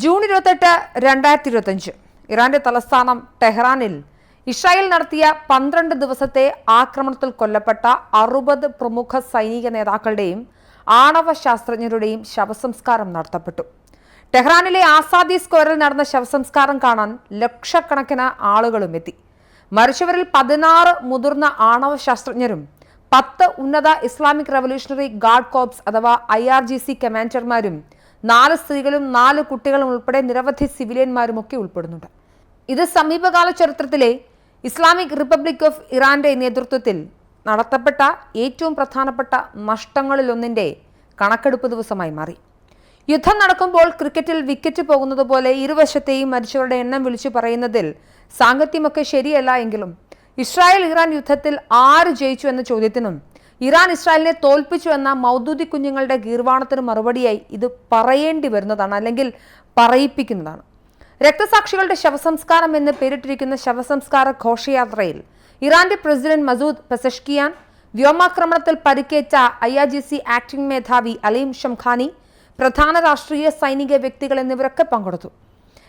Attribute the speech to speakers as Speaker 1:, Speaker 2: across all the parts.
Speaker 1: June ഇരുപത്തെട്ട് രണ്ടായിരത്തി ഇരുപത്തഞ്ച് ഇറാന്റെ തലസ്ഥാനം ടെഹ്റാനിൽ ഇസ്രായേൽ നടത്തിയ പന്ത്രണ്ട് ദിവസത്തെ ആക്രമണത്തിൽ കൊല്ലപ്പെട്ട അറുപത് പ്രമുഖ സൈനിക നേതാക്കളുടെയും ആണവ ശാസ്ത്രജ്ഞരുടെയും ശവസംസ്കാരം നടത്തപ്പെട്ടു. ടെഹ്റാനിലെ ആസാദി സ്ക്വയറിൽ നടന്ന ശവസംസ്കാരം കാണാൻ ലക്ഷക്കണക്കിന് ആളുകളും എത്തി. മരിച്ചവരിൽ പതിനാറ് മുതിർന്ന ആണവ ശാസ്ത്രജ്ഞരും പത്ത് ഉന്നത ഇസ്ലാമിക് റവല്യൂഷണറി ഗാർഡ് കോപ്സ് അഥവാ ഐ ആർ ജി സി കമാൻഡർമാരും നാല് സ്ത്രീകളും നാല് കുട്ടികളും ഉൾപ്പെടെ നിരവധി സിവിലിയന്മാരും ഒക്കെ ഉൾപ്പെടുന്നുണ്ട്. ഇത് സമീപകാല ചരിത്രത്തിലെ ഇസ്ലാമിക് റിപ്പബ്ലിക് ഓഫ് ഇറാന്റെ നേതൃത്വത്തിൽ നടത്തപ്പെട്ട ഏറ്റവും പ്രധാനപ്പെട്ട നഷ്ടങ്ങളിലൊന്നിന്റെ കണക്കെടുപ്പ് ദിവസമായി മാറി. യുദ്ധം നടക്കുമ്പോൾ ക്രിക്കറ്റിൽ വിക്കറ്റ് പോകുന്നത് പോലെ ഇരുവശത്തെയും മരിച്ചവരുടെ എണ്ണം വിളിച്ചു പറയുന്നതിൽ സാങ്കത്യമൊക്കെ ശരിയല്ല എങ്കിലും ഇസ്രായേൽ ഇറാൻ യുദ്ധത്തിൽ ആര് ജയിച്ചു എന്ന ചോദ്യത്തിനും ഇറാൻ ഇസ്രായേലിനെ തോൽപ്പിച്ചു എന്ന മൗദൂദി കുഞ്ഞുങ്ങളുടെ ഗീർവാണത്തിന് മറുപടിയായി ഇത് പറയേണ്ടി വരുന്നതാണ് അല്ലെങ്കിൽ പറയിപ്പിക്കുന്നതാണ്. രക്തസാക്ഷികളുടെ ശവസംസ്കാരം എന്ന് പേരിട്ടിരിക്കുന്ന ശവസംസ്കാര ഘോഷയാത്രയിൽ ഇറാന്റെ പ്രസിഡന്റ് മസൂദ് പെസഷ്കിയാൻ വ്യോമാക്രമണത്തിൽ പരിക്കേറ്റ I R G C acting മേധാവി അലീം ഷംഖാനി പ്രധാന രാഷ്ട്രീയ സൈനിക വ്യക്തികൾ എന്നിവരൊക്കെ പങ്കെടുത്തു.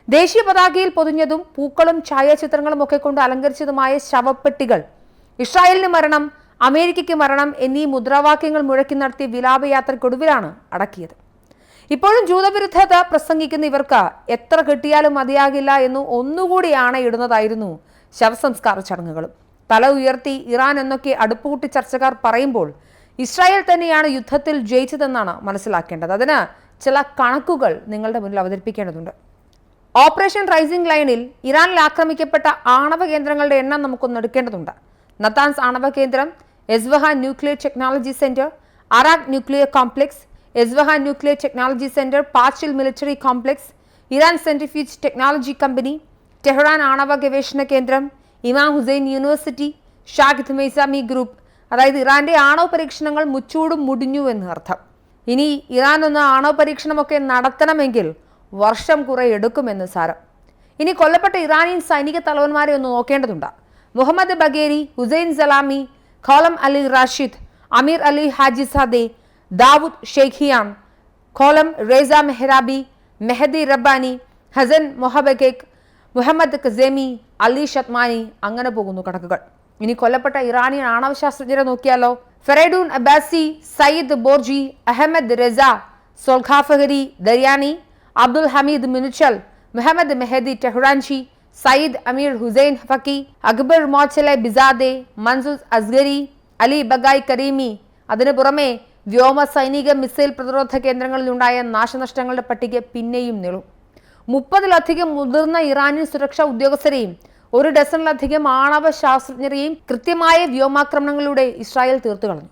Speaker 1: ദേശീയ പതാകയിൽ പൊതിഞ്ഞതും പൂക്കളും ഛായാചിത്രങ്ങളും ഒക്കെ കൊണ്ട് അലങ്കരിച്ചതുമായ ശവപ്പെട്ടികൾ ഇസ്രായേലിന് മരണം അമേരിക്കയ്ക്ക് മരണം എന്നീ മുദ്രാവാക്യങ്ങൾ മുഴക്കി നടത്തിയ വിലാപയാത്രയ്ക്കൊടുവിലാണ് അടക്കിയത്. ഇപ്പോഴും ജൂതവിരുദ്ധത പ്രസംഗിക്കുന്ന ഇവർക്ക് എത്ര കിട്ടിയാലും മതിയാകില്ല എന്ന് ഒന്നുകൂടി ഇടുന്നതായിരുന്നു ശവസംസ്കാര ചടങ്ങുകളും. തല ഉയർത്തി ഇറാൻ എന്നൊക്കെ അടുപ്പുകൂട്ടി ചർച്ചക്കാർ പറയുമ്പോൾ ഇസ്രായേൽ തന്നെയാണ് യുദ്ധത്തിൽ ജയിച്ചതെന്നാണ് മനസ്സിലാക്കേണ്ടത്. അതിന് ചില കണക്കുകൾ നിങ്ങളുടെ മുന്നിൽ അവതരിപ്പിക്കേണ്ടതുണ്ട്. ഓപ്പറേഷൻ റൈസിംഗ് ലൈനിൽ ഇറാനിൽ ആക്രമിക്കപ്പെട്ട ആണവ കേന്ദ്രങ്ങളുടെ എണ്ണം നമുക്കൊന്ന് എടുക്കേണ്ടതുണ്ട്. നത്താൻസ് ആണവ കേന്ദ്രം Isfahan nuclear technology centre Arak nuclear complex എസ്വഹ nuclear technology centre Parchin military complex Iran centrifuge technology company Tehran ആണവ ഗവേഷണ കേന്ദ്രം Imam Hussein university Shahid Meisami group അതായത് ഇറാന്റെ ആണവ പരീക്ഷണങ്ങൾ മുച്ചൂടും മുടിഞ്ഞു എന്ന് അർത്ഥം. ഇനി ഇറാൻ ഒന്ന് ആണവ പരീക്ഷണമൊക്കെ നടത്തണമെങ്കിൽ വർഷം കുറെ എടുക്കുമെന്ന് സാരം. ഇനി കൊല്ലപ്പെട്ട ഇറാനിയൻ സൈനിക തലവന്മാരെ ഒന്ന് നോക്കേണ്ടതുണ്ട്. Mohammad Bagheri Hossein Salami Gholam Ali Rashid Amir Ali Hajizadeh Davoud Sheikhian Gholamreza Mehrabi Mehdi Rabbani Hassan Mohaqeq Mohammad Kazemi Ali Shadmani അങ്ങനെ പോകുന്നു കണക്കുകൾ. ഇനി കൊല്ലപ്പെട്ട ഇറാനിയൻ ആണവ ശാസ്ത്രജ്ഞരെ നോക്കിയാലോ? Fereydoun Abbasi Saeed Borji Ahmad Reza Zolfaghari Daryani Abdul Hamid Minouchehr Mohammad Mehdi Tehranchi Seyed Amir Hossein Feqhi Akbar Motallebizadeh Mansour Asgari Ali Bakouei Karimi. അതിനു പുറമെ വ്യോമ സൈനിക മിസൈൽ പ്രതിരോധ കേന്ദ്രങ്ങളിലുണ്ടായ നാശനഷ്ടങ്ങളുടെ പട്ടിക പിന്നെയും നീളും. മുപ്പതിലധികം മുതിർന്ന ഇറാനിയൻ സുരക്ഷാ ഉദ്യോഗസ്ഥരെയും ഒരു ഡസണിലധികം ആണവ ശാസ്ത്രജ്ഞരെയും കൃത്യമായ വ്യോമാക്രമണങ്ങളിലൂടെ ഇസ്രായേൽ തീർത്തു കളഞ്ഞു.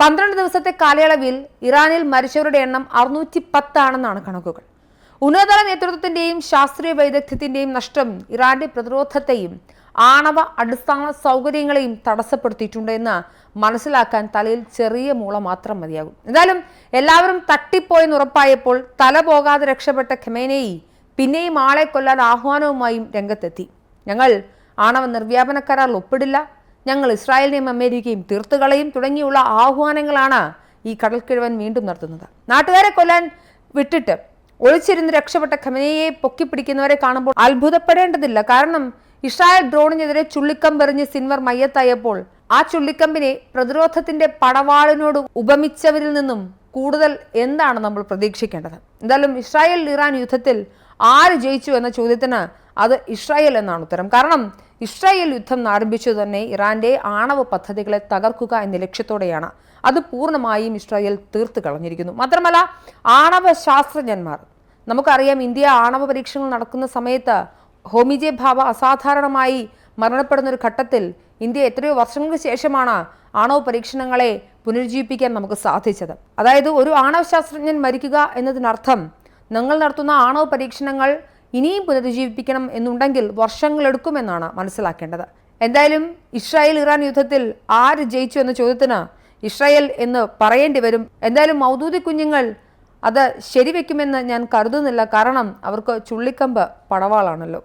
Speaker 1: പന്ത്രണ്ട് ദിവസത്തെ കാലയളവിൽ ഇറാനിൽ മരിച്ചവരുടെ എണ്ണം അറുന്നൂറ്റി പത്താണെന്നാണ് കണക്കുകൾ. ഉന്നതതല നേതൃത്വത്തിന്റെയും ശാസ്ത്രീയ വൈദഗ്ധ്യത്തിന്റെയും നഷ്ടം ഇറാന്റെ പ്രതിരോധത്തെയും ആണവ അടിസ്ഥാന സൗകര്യങ്ങളെയും തടസ്സപ്പെടുത്തിയിട്ടുണ്ട് എന്ന് മനസ്സിലാക്കാൻ തലയിൽ ചെറിയ മൂള മാത്രം മതിയാകും. എന്തായാലും എല്ലാവരും തട്ടിപ്പോയെന്ന് ഉറപ്പായപ്പോൾ തല പോകാതെ രക്ഷപ്പെട്ട ഖമേനയി പിന്നെയും ആളെ കൊല്ലാൻ ആഹ്വാനവുമായും രംഗത്തെത്തി. ഞങ്ങൾ ആണവ നിർവ്യാപന കരാറിൽ ഒപ്പിടില്ല. ഞങ്ങൾ ഇസ്രായേലിനെയും അമേരിക്കയും തീർത്തുകളയും തുടങ്ങിയുള്ള ആഹ്വാനങ്ങളാണ് ഈ കടൽക്കിഴവൻ വീണ്ടും നടത്തുന്നത്. നാട്ടുകാരെ കൊല്ലാൻ വിട്ടിട്ട് ഒളിച്ചിരുന്ന് രക്ഷപ്പെട്ട ഖമനയെ പൊക്കിപ്പിടിക്കുന്നവരെ കാണുമ്പോൾ അത്ഭുതപ്പെടേണ്ടതില്ല. കാരണം ഇസ്രായേൽ ഡ്രോണിനെതിരെ ചുള്ളിക്കമ്പെറിഞ്ഞ് സിൻവർ മയ്യത്തായപ്പോൾ ആ ചുള്ളിക്കമ്പിനെ പ്രതിരോധത്തിന്റെ പടവാളിനോട് ഉപമിച്ചവരിൽ നിന്നും കൂടുതൽ എന്താണ് നമ്മൾ പ്രതീക്ഷിക്കേണ്ടത്? എന്തായാലും ഇസ്രായേൽ ഇറാൻ യുദ്ധത്തിൽ ആര് ജയിച്ചു എന്ന ചോദ്യത്തിന് അത് ഇസ്രായേൽ എന്നാണ് ഉത്തരം. കാരണം ഇസ്രായേൽ യുദ്ധം ആരംഭിച്ചു തന്നെ ഇറാന്റെ ആണവ പദ്ധതികളെ തകർക്കുക എന്ന ലക്ഷ്യത്തോടെയാണ്. അത് പൂർണമായും ഇസ്രായേൽ തീർത്തു കളഞ്ഞിരിക്കുന്നു. മാത്രമല്ല ആണവ ശാസ്ത്രജ്ഞന്മാർ നമുക്കറിയാം ഇന്ത്യ ആണവ പരീക്ഷണങ്ങൾ നടക്കുന്ന സമയത്ത് ഹോമിജെ ഭാവ അസാധാരണമായി മരണപ്പെടുന്ന ഒരു ഘട്ടത്തിൽ ഇന്ത്യ എത്രയോ വർഷങ്ങൾക്ക് ശേഷമാണ് ആണവ പരീക്ഷണങ്ങളെ പുനരുജ്ജീവിപ്പിക്കാൻ നമുക്ക് സാധിച്ചത്. അതായത് ഒരു ആണവ ശാസ്ത്രജ്ഞൻ മരിക്കുക എന്നതിനർത്ഥം നിങ്ങൾ നടത്തുന്ന ആണവ പരീക്ഷണങ്ങൾ ഇനിയും പുനരുജ്ജീവിപ്പിക്കണം എന്നുണ്ടെങ്കിൽ വർഷങ്ങളെടുക്കുമെന്നാണ് മനസ്സിലാക്കേണ്ടത്. എന്തായാലും ഇസ്രായേൽ ഇറാൻ യുദ്ധത്തിൽ ആര് ജയിച്ചു എന്ന ചോദ്യത്തിന് ഇസ്രായേൽ എന്ന് പറയേണ്ടി വരും. എന്തായാലും മൗദൂദി കുഞ്ഞുങ്ങൾ അത് ശരിവെക്കുമെന്ന് ഞാൻ കരുതുന്നില്ല. കാരണം അവർക്ക് ചുള്ളിക്കമ്പ് പടവാളാണല്ലോ.